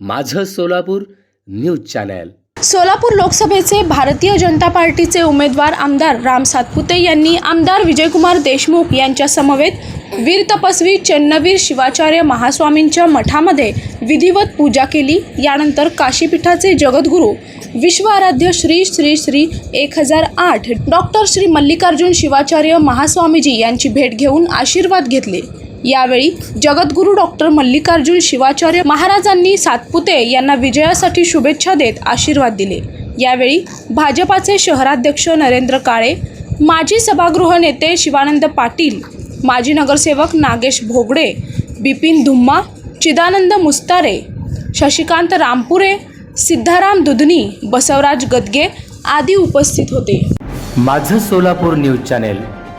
माझं Solapur news channel. Solapur लोकसभेचे भारतीय जनता पार्टीचे उमेदवार आमदार राम सातपुते यांनी आमदार विजयकुमार देशमुख यांच्या समवेत वीर तपस्वी चन्नवीर शिवाचार्य महास्वामींच्या मठामध्ये विधिवत पूजा केली. यानंतर काशीपीठाचे जगद्गुरू विश्वाराध्य श्री श्री श्री एक हजार आठ डॉक्टर श्री मल्लिकार्जुन शिवाचार्य महास्वामीजी यांची भेट घेऊन आशीर्वाद घेतले. यावेळी जगद्गुरू डॉक्टर मल्लिकार्जुन शिवाचार्य महाराजांनी सातपुते यांना विजयासाठी शुभेच्छा देत आशीर्वाद दिले. यावेळी भाजपाचे शहराध्यक्ष नरेंद्र काळे माजी सभागृह नेते शिवानंद पाटील माजी नगरसेवक नागेश भोगडे बिपिन धुम्मा चिदानंद मुस्तारे शशिकांत रामपुरे सिद्धाराम दुधनी बसवराज गदगे आदी उपस्थित होते. माझं सोलापूर न्यूज चॅनेल